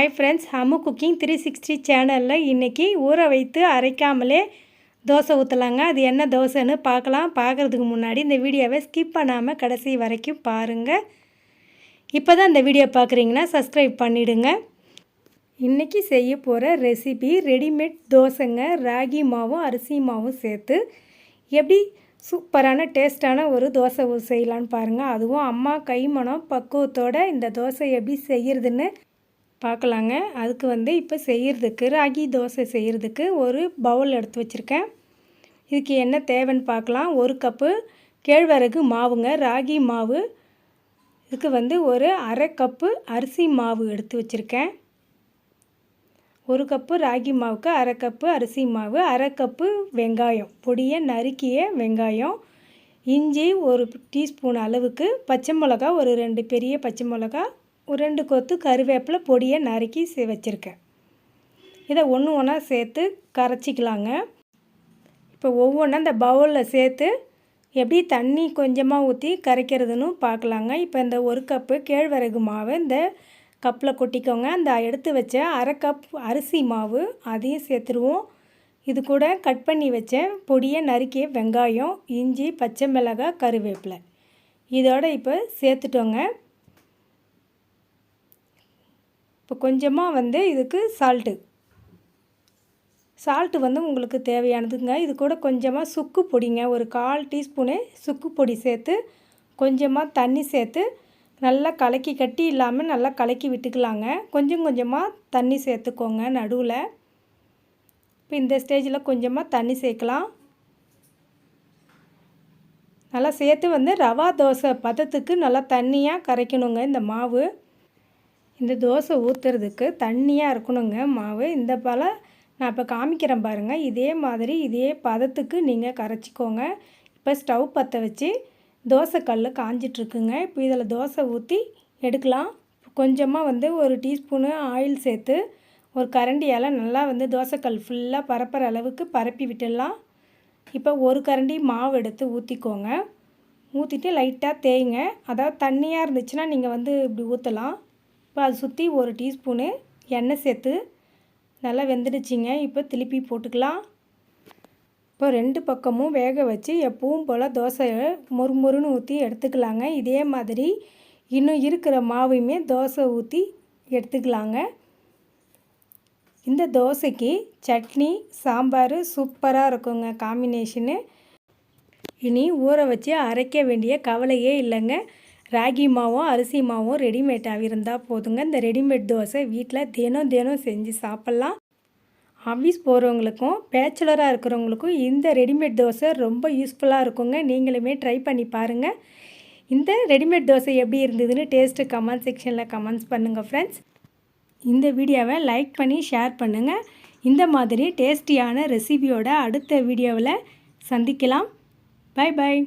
Hi friends Hammu cooking three sixty சேனலில் இன்றைக்கி ஊற வைத்து அரைக்காமலே தோசை ஊற்றலாங்க அது என்ன தோசைன்னு பார்க்கலாம். பார்க்குறதுக்கு முன்னாடி இந்த வீடியோவை ஸ்கிப் பண்ணாமல் கடைசி வரைக்கும் பாருங்கள் இப்போ தான் இந்த வீடியோ பார்க்குறீங்கன்னா சப்ஸ்கிரைப் பண்ணிவிடுங்க இன்றைக்கி செய்ய போகிற ரெசிபி ரெடிமேட் தோசைங்க. ராகி மாவும் அரிசி மாவும் சேர்த்து எப்படி சூப்பரான டேஸ்டான ஒரு தோசை செய்யலான்னு பாருங்கள் அதுவும் அம்மா கைமணம் பக்குவத்தோடு இந்த தோசை எப்படி செய்கிறதுன்னு பார்க்கலாங்க அதுக்கு வந்து இப்போ செய்கிறதுக்கு ராகி தோசை செய்கிறதுக்கு ஒரு பவுல் எடுத்து வச்சுருக்கேன். இதுக்கு என்ன தேவைன்னு பார்க்கலாம் ஒரு கப்பு கேழ்வரகு மாவுங்க. ராகி மாவு. இதுக்கு வந்து ஒரு அரை கப்பு அரிசி மாவு எடுத்து வச்சுருக்கேன். ஒரு கப்பு ராகி மாவுக்கு அரை கப்பு அரிசி மாவு. அரை கப்பு வெங்காயம். பொடியை நறுக்கிய வெங்காயம். இஞ்சி ஒரு டீஸ்பூன் அளவுக்கு பச்சை மிளகா ஒரு ரெண்டு பெரிய பச்சை மிளகா ஒரு ரெண்டு கொத்து கருவேப்பிலை பொடியை நறுக்கி சே வச்சுருக்கேன். இதை ஒன்று ஒன்றா சேர்த்து கரைச்சிக்கலாங்க. இப்போ ஒவ்வொன்றா இந்த பவுலில் சேர்த்து எப்படி தண்ணி கொஞ்சமாக ஊற்றி கரைக்கிறதுன்னு பார்க்கலாங்க. இப்போ இந்த ஒரு கப்பு கேழ்வரகு மாவு இந்த கப்பில் கொட்டிக்கோங்க. அந்த எடுத்து வச்ச அரை கப் அரிசி மாவு அதையும் சேர்த்துருவோம். இது கூட கட் பண்ணி வச்ச பொடியை நறுக்கிய வெங்காயம் இஞ்சி பச்சை மிளகாய் கருவேப்பிலை. இதோட இப்போ சேர்த்துட்டோங்க. இப்போ கொஞ்சமாக வந்து இதுக்கு சால்ட்டு சால்ட்டு வந்து உங்களுக்கு தேவையானதுங்க. இது கூட கொஞ்சமாக சுக்கு பொடிங்க. ஒரு கால் டீஸ்பூனு சுக்கு பொடி சேர்த்து கொஞ்சமாக தண்ணி சேர்த்து நல்லா கலக்கி கட்டி இல்லாமல் நல்லா கலக்கி விட்டுக்கலாங்க. கொஞ்சம் கொஞ்சமாக தண்ணி சேர்த்துக்கோங்க நடுவில். இப்போ இந்த ஸ்டேஜில் கொஞ்சமாக தண்ணி சேர்க்கலாம். நல்லா சேர்த்து வந்து ரவா தோசை பதத்துக்கு நல்லா தண்ணியாக கரைக்கணுங்க இந்த மாவு. இந்த தோசை ஊற்றுறதுக்கு தண்ணியாக இருக்கணுங்க. மாவு இந்த போல் நான் இப்போ காமிக்கிறேன் பாருங்கள் இதே மாதிரி இதே பதத்துக்கு நீங்கள் கரைச்சிக்கோங்க. இப்போ ஸ்டவ் பற்ற வச்சு தோசை கல் காஞ்சிட்ருக்குங்க. இப்போ இதில் தோசை ஊற்றி எடுக்கலாம். கொஞ்சமாக வந்து ஒரு டீஸ்பூனு ஆயில் சேர்த்து ஒரு கரண்டியால் நல்லா வந்து தோசைக்கல் ஃபுல்லாக பரப்புற அளவுக்கு பரப்பி விட்டுடலாம். இப்போ ஒரு கரண்டி மாவு எடுத்து ஊற்றிக்கோங்க ஊற்றிட்டு லைட்டாக தேய்ங்க. அதாவது தண்ணியாக இருந்துச்சுன்னா நீங்கள் வந்து இப்படி ஊற்றலாம் இப்போ அதை சுற்றி ஒரு டீஸ்பூனு எண்ணெய் சேர்த்து நல்லா வெந்துடுச்சிங்க. இப்போ திருப்பி போட்டுக்கலாம். இப்போ ரெண்டு பக்கமும் வேக வச்சு எப்பவும் போல் தோசையை மொறு மொறுன்னு ஊற்றி எடுத்துக்கலாங்க. இதே மாதிரி இன்னும் இருக்கிற மாவையுமே தோசை ஊற்றி எடுத்துக்கலாங்க. இந்த தோசைக்கு சட்னி சாம்பார் சூப்பராக இருக்குங்க காம்பினேஷனு. இனி ஊற வச்சு அரைக்க வேண்டிய கவலையே இல்லைங்க. ராகி மாவும் அரிசி மாவும் ரெடிமேடாக இருந்தால் போதுங்க. இந்த ரெடிமேட் தோசை வீட்டில் தினம் தினம் செஞ்சு சாப்பிட்லாம். ஆஃபீஸ் போகிறவங்களுக்கும் பேச்சுலராக இருக்கிறவங்களுக்கும் இந்த ரெடிமேட் தோசை ரொம்ப யூஸ்ஃபுல்லாக இருக்குங்க. நீங்களுமே ட்ரை பண்ணி பாருங்கள் இந்த ரெடிமேட் தோசை எப்படி இருந்ததுன்னு டேஸ்ட்டு கமெண்ட் செக்ஷனில் கமெண்ட்ஸ் பண்ணுங்கள் ஃப்ரெண்ட்ஸ் இந்த வீடியோவை லைக் பண்ணி ஷேர் பண்ணுங்கள் இந்த மாதிரி டேஸ்டியான ரெசிபியோட அடுத்த வீடியோவில் சந்திக்கலாம். Bye bye